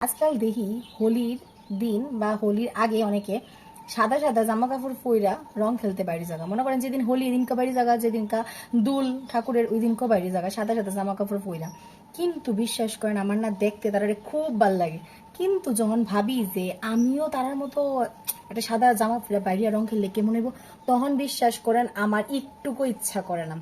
আজকাল দেখি হোলির দিন বা হোলির আগে অনেকে সাদা সাদা জামা কাপড় পইরা রং খেলতে বাইরে জায়গা মনে করেন যেদিন হোলি এদিনকা বাইরে জায়গা যেদিনকা দুল, ঠাকুরের ওই দিনকা বাইরে জায়গা সাদা সাদা জামা কাপড় পইরা। কিন্তু বিশ্বাস করেন আমার না দেখতে, তারা খুব ভালো লাগে। কিন্তু যখন ভাবি যে আমিও তারার মতো একটা সাদা জামা পরে বাইরে রং খেললে কেমন হইব, তখন বিশ্বাস করেন আমার একটুকু ইচ্ছা করে না।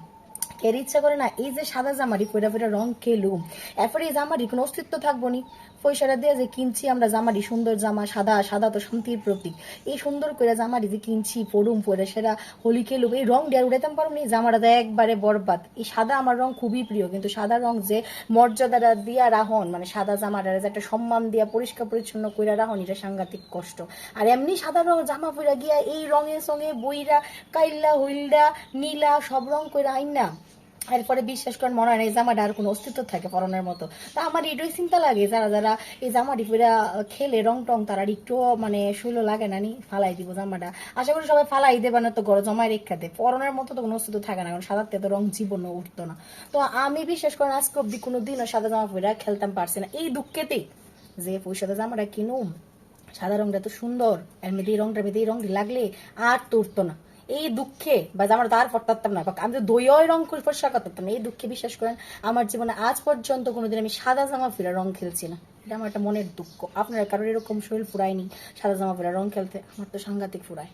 এর ইচ্ছা করে না, এই যে সাদা জামারি পয়রা পয়রা রং খেলুম এরপরে এই জামারি কোনো অস্তিত্ব থাকব নি পয়সাটা দিয়ে যে কিনছি আমরা জামারি সুন্দর জামা, সাদা সাদা তো শান্তির প্রতীক। এই সুন্দর করে জামারি যে কিনছি পড়ুম পরে সেটা হোলি খেলুম এই রং দিয়ে আর উড়াইতাম পারুম নি জামাটা তো একবারে বরবাদ। এই সাদা আমার রং খুবই প্রিয়, কিন্তু সাদা রং যে মর্যাদাটা দিয়া রাহন মানে সাদা জামাটা যে একটা সম্মান দিয়া পরিষ্কার পরিচ্ছন্ন কইরা রাহন, এটা সাংঘাতিক কষ্ট। আর এমনি সাদা রং জামা পইরা গিয়া এই রঙের সঙ্গে বইরা, কাইল্লা হইল্ডা নীলা, সব রং কইরা আইন না। এরপরে বিশ্বাস করেন মনে হয় না এই জামাটা আর কোনো অস্তিত্ব থাকে পরনের মতো। তা আমার এটাই চিন্তা লাগে, যারা যারা এই জামাটি পুরা খেলে রং টং তারা একটু মানে শৈল লাগে না নি, ফালাই দিব জামাটা। আশা করি সবাই ফালাই দেবে না তো গড় জমায় রেখা দেয়। পরনের মতো তো কোনো অস্তিত্ব থাকে না, কারণ সাদাতে তো রং জীবনও উঠতো না। তো আমি বিশ্বাস করেন আজকে অব্দি কোনো দিনও সাদা জামা পরে খেলতাম পারছি না। এই দুঃখেতেই যে পয়সাতে জামাটা কিনুম, সাদা রংটা তো সুন্দর, এর রংটার মধ্যে এই রংটি লাগলে আর তো উঠতো না। এই দুঃখে, বা আমরা তার ফটাতাম না আমি তো দইয় রং ফর্সা করতাম না এই দুঃখে বিশ্বাস করেন, আমার জীবনে আজ পর্যন্ত কোনোদিন আমি সাদা জামা ফিরা রং খেলছি না। এটা আমার একটা মনের দুঃখ। আপনার কারোর এরকম শরীর ফুরায়নি, সাদা জামা ফিরা রং খেলতে? আমার তো সাংঘাতিক ফুরায়।